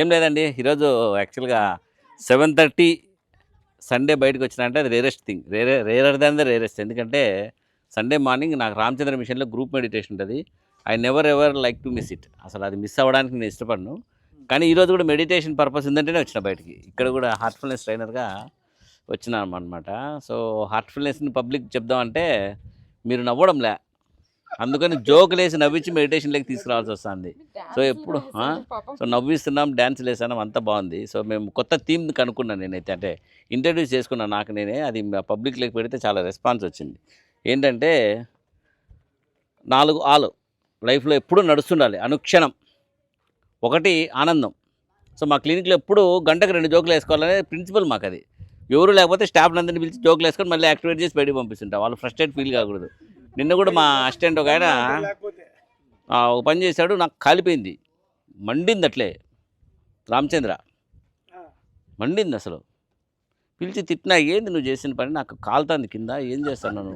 ఏం లేదండి ఈరోజు యాక్చువల్గా సెవెన్ థర్టీ సండే బయటకు వచ్చిన అంటే అది rarest thing rare rarer than the rarest ఎందుకంటే సండే మార్నింగ్ నాకు రామచంద్ర మిషన్లో గ్రూప్ మెడిటేషన్ ఉంటుంది. I never ever like to miss it అసలు అది మిస్ అవ్వడానికి నేను ఇష్టపడను. కానీ ఈరోజు కూడా మెడిటేషన్ పర్పస్ ఉందంటేనే వచ్చిన బయటికి. ఇక్కడ కూడా హార్ట్ఫుల్నెస్ ట్రైనర్గా వచ్చినాం అనమాట సో హార్ట్ఫుల్నెస్ని పబ్లిక్ చెప్దామంటే మీరు నవ్వడంలే. అందుకని జోకులు వేసి నవ్వించి మెడిటేషన్లోకి తీసుకురావాల్సి వస్తుంది. సో ఎప్పుడు? సో నవ్విస్తున్నాం డ్యాన్స్ వేసాం అంతా బాగుంది. సో మేము కొత్త థీమ్ కనుక్కున్నాను నేనైతే. అంటే ఇంట్రడ్యూస్ చేసుకున్నాను నాకు నేనే అది పబ్లిక్లోకి పెడితే చాలా రెస్పాన్స్ వచ్చింది. ఏంటంటే నాలుగు ఆలు లైఫ్లో ఎప్పుడూ నడుస్తుండాలి అనుక్షణం. ఒకటి ఆనందం. సో మా క్లినిక్లో ఎప్పుడు గంటకు రెండు జోకులు వేసుకోవాలనే ప్రిన్సిపల్ మాకు అది ఎవరు లేకపోతే స్టాఫ్ అందరిని పిలిచి జోకులు వేసుకొని మళ్ళీ యాక్టివేట్ చేసి బయటికి పంపిస్తుంటాం వాళ్ళు ఫ్రస్ట్రేట్ ఫీల్ కాకూడదు. నిన్న కూడా మా అసిస్టెంట్ ఒక ఆయన ఒక పని చేశాడు నాకు కాలిపోయింది. మండింది అట్లే. రామచంద్ర. మండింది అసలు. పిలిచి తిట్టినా ఏంది నువ్వు చేసిన పని? నాకు కాలుతుంది కింద ఏం చేస్తాను సార్.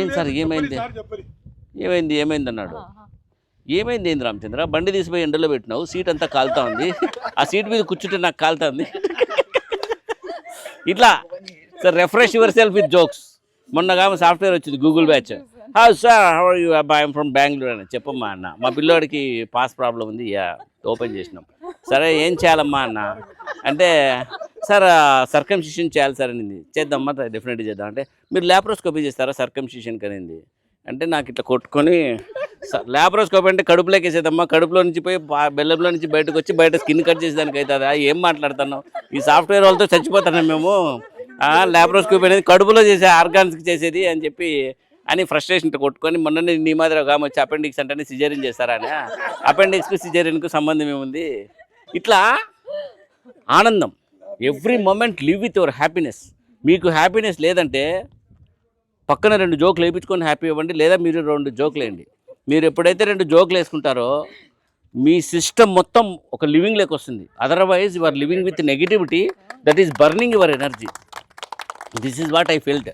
ఏం సార్ ఏమైంది? ఏమైంది ఏమైంది అన్నాడు. ఏమైంది ఏంది రామచంద్ర? బండి తీసిపోయి ఎండలో పెట్టినావు సీట్ అంతా కాలుతా ఉంది. ఆ సీట్ మీద కూర్చుంటే నాకు కాలుతా ఉంది ఇట్లా. Sir refresh yourself with jokes మొన్నగా software వచ్చింది Google batch. How sir how you I'm from Bengaluru అని చెప్పమ్మా అన్న. మా పిల్లోడికి పాస్ ప్రాబ్లం ఉంది. యా ఓపెన్ చేసినాం. సరే ఏం చేయాలమ్మా అన్న? అంటే సార్ సర్కంసిషన్ చేయాలి సార్ అనింది. చేద్దామా? డెఫినెట్గా చేద్దాం. అంటే మీరు ల్యాప్రోస్కోపీ చేస్తారా సర్కంసిషన్కి అనింది. అంటే నాకు ఇట్లా కొట్టుకొని ల్యాప్రోస్కోపీ అంటే కడుపులోకి వేసేదమ్మా కడుపులో నుంచి పోయి బెల్లంలో నుంచి బయటకు వచ్చి బయట స్కిన్ కట్ చేసేదానికి అవుతుందా ఏం మాట్లాడుతున్నావు? ఈ సాఫ్ట్వేర్ వాళ్ళతో చచ్చిపోతున్నాం మేము. ల్యాప్రోస్కోపీ అనేది కడుపులో చేసే ఆర్గాన్స్కి చేసేది అని చెప్పి అని ఫ్రస్ట్రేషన్ కొట్టుకొని మొన్ననే నీ మాదిరి ఒక ఆమె వచ్చి అపెండిక్స్ అంటే సిజేరియన్ చేస్తారా అని. అపెండిక్స్కి సిజేరియన్కు సంబంధం ఏముంది? ఇట్లా ఆనందం. Every moment live with your happiness మీకు హ్యాపీనెస్ లేదంటే పక్కన రెండు జోకులు వేయించుకొని హ్యాపీ ఇవ్వండి లేదా మీరు రెండు జోకులు వేయండి. మీరు ఎప్పుడైతే రెండు జోకులు వేసుకుంటారో మీ సిస్టమ్ మొత్తం ఒక లివింగ్ లెక్క వస్తుంది. Otherwise you are living with negativity that is burning your energy this is what I feel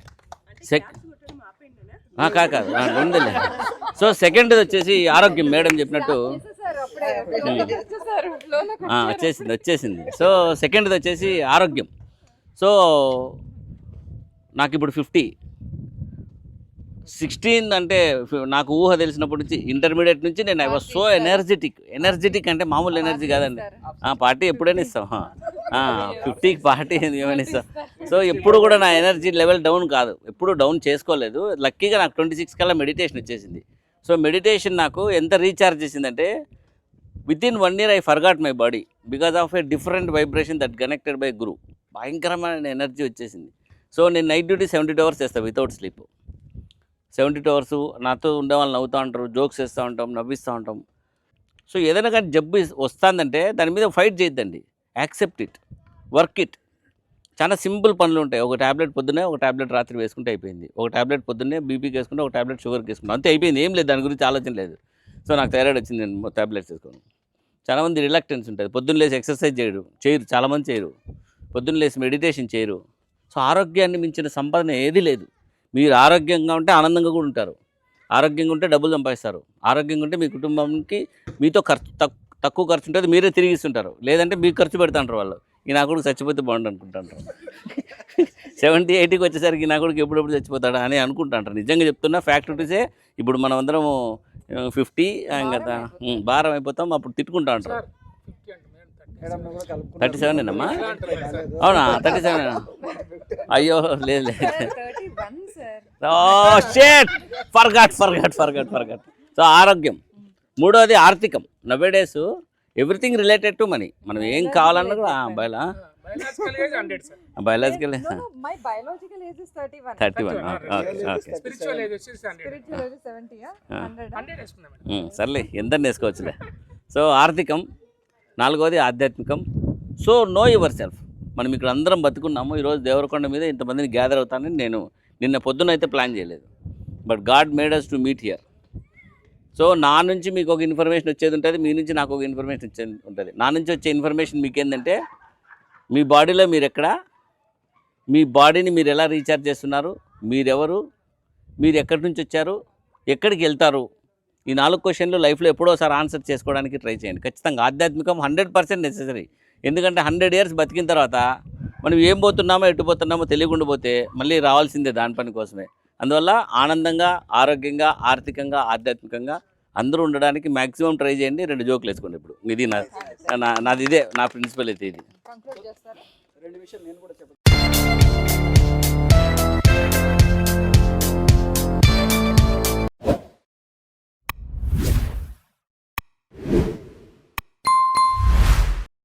check ఉందిలే. సో సెకండ్ వచ్చేసి ఆరోగ్యం మేడం చెప్పినట్టు. వచ్చేసింది వచ్చేసింది. సో సెకండ్ది వచ్చేసి ఆరోగ్యం. సో నాకు ఇప్పుడు ఫిఫ్టీ సిక్స్టీన్ అంటే నాకు ఊహ తెలిసినప్పటి నుంచి ఇంటర్మీడియట్ నుంచి నేను I was so energetic energetic అంటే మామూలు ఎనర్జీ కాదండి. ఆ, పార్టీ ఎప్పుడైనా ఇస్తాం. ఫిఫ్టీకి పార్టీ ఏమైనా ఇస్తాం సో ఎప్పుడు కూడా నా ఎనర్జీ లెవెల్ డౌన్ కాదు. ఎప్పుడు డౌన్ చేసుకోలేదు. లక్కీగా నాకు ట్వంటీ సిక్స్ కల్లా మెడిటేషన్ వచ్చేసింది. సో మెడిటేషన్ నాకు ఎంత రీఛార్జ్ చేసిందంటే within one year I forgot my body because of a different vibration that connected by guru భయంకరమైన ఎనర్జీ వచ్చేసింది. సో నేను night duty seventy two hours చేస్తాను without sleep seventy two hours నాతో ఉండే వాళ్ళు నవ్వుతూ ఉంటారు జోక్స్ వేస్తూ ఉంటాం నవ్విస్తూ ఉంటాం. సో ఏదైనా కానీ జబ్బు వస్తుందంటే దాని మీద ఫైట్ చేయొద్దండి. Accept it. Work it. చాలా సింపుల్ పనులు ఉంటాయి. ఒక ట్యాబ్లెట్ పొద్దునే ఒక ట్యాబ్లెట్ రాత్రి వేసుకుంటే అయిపోయింది. ఒక ట్యాబ్లెట్ పొద్దున్నే బీపీకి వేసుకుంటే ఒక ట్యాబ్లెట్ షుగర్కి వేసుకుంటాం అంతే అయిపోయింది. ఏం లేదు దాని గురించి ఆలోచన లేదు. సో నాకు థైరాయిడ్ వచ్చింది నేను ట్యాబ్లెట్స్ వేసుకోను. చాలామంది రిలాక్టెన్స్ ఉంటుంది పొద్దున్న లేసి ఎక్సర్సైజ్ చేయరు చేయరు చాలామంది చేయరు. పొద్దున్న లేసి మెడిటేషన్ చేయరు. సో ఆరోగ్యాన్ని మించిన సంపాదన ఏది లేదు. మీరు ఆరోగ్యంగా ఉంటే ఆనందంగా కూడా ఉంటారు. ఆరోగ్యంగా ఉంటే డబ్బులు సంపాదిస్తారు. ఆరోగ్యంగా ఉంటే మీ కుటుంబానికి మీతో ఖర్చు తక్కువ తక్కువ ఖర్చు ఉంటుంది మీరే తిరిగి ఇస్తుంటారు. లేదంటే మీకు ఖర్చు పెడతాంటారు వాళ్ళు. ఈ నా కొడుకు చచ్చిపోతే బాగుండు అనుకుంటాంటారు సెవెంటీ ఎయిటీకి వచ్చేసరికి ఈ నా కొడుకు ఎప్పుడెప్పుడు చచ్చిపోతాడా అని అనుకుంటాంటారు నిజంగా చెప్తున్నా ఫ్యాక్టరీసే ఇప్పుడు మనం అందరం ఫిఫ్టీ కదా. భారం అయిపోతాం. అప్పుడు తిట్టుకుంటా ఉంటారు థర్టీ సెవెన్ అమ్మా అవునా? థర్టీ సెవెన్ అయ్యో లేదు లేదు. ఓ shit forgot forgot forgot forgot so ఆరోగ్యం. మూడోది ఆర్థికం. నవ్వే days everything related to money మనం ఏం కావాలన్నా కూడా బయలా బయోలాజికల్ థర్టీ వన్ సర్లే ఎంత వేసుకోవచ్చులే సో ఆర్థికం నాలుగోది ఆధ్యాత్మికం. సో నో యువర్ సెల్ఫ్ మనం ఇక్కడ అందరం బతుకున్నాము ఈరోజు దేవరకొండ మీద ఇంతమందిని గ్యాదర్ అవుతానని నేను నిన్న పొద్దున అయితే ప్లాన్ చేయలేదు. But God made us to meet here so నా నుంచి మీకు ఒక ఇన్ఫర్మేషన్ వచ్చేది ఉంటుంది మీ నుంచి నాకు ఒక ఇన్ఫర్మేషన్ వచ్చేది ఉంటుంది. నా నుంచి వచ్చే ఇన్ఫర్మేషన్ మీకు ఏంటంటే మీ బాడీలో మీరు ఎక్కడ మీ బాడీని మీరు ఎలా రీఛార్జ్ చేస్తున్నారు మీరెవరు మీరు ఎక్కడి నుంచి వచ్చారు ఎక్కడికి వెళ్తారు ఈ నాలుగు క్వశ్చన్లు లైఫ్లో ఎప్పుడోసారి ఆన్సర్ చేసుకోవడానికి ట్రై చేయండి. ఖచ్చితంగా ఆధ్యాత్మికం హండ్రెడ్ పర్సెంట్ నెసెసరీ ఎందుకంటే హండ్రెడ్ ఇయర్స్ బతికిన తర్వాత మనం ఏం పోతున్నామో ఎటు పోతున్నామో తెలియకుండా పోతే మళ్ళీ రావాల్సిందే దాని పని కోసమే. అందువల్ల ఆనందంగా ఆరోగ్యంగా ఆర్థికంగా ఆధ్యాత్మికంగా అందరూ ఉండడానికి మ్యాక్సిమం ట్రై చేయండి. రెండు జోకులు వేసుకోండి ఇప్పుడు. ఇది నా నా- నాది ఇదే. నా ప్రిన్సిపల్ అయితే ఇది.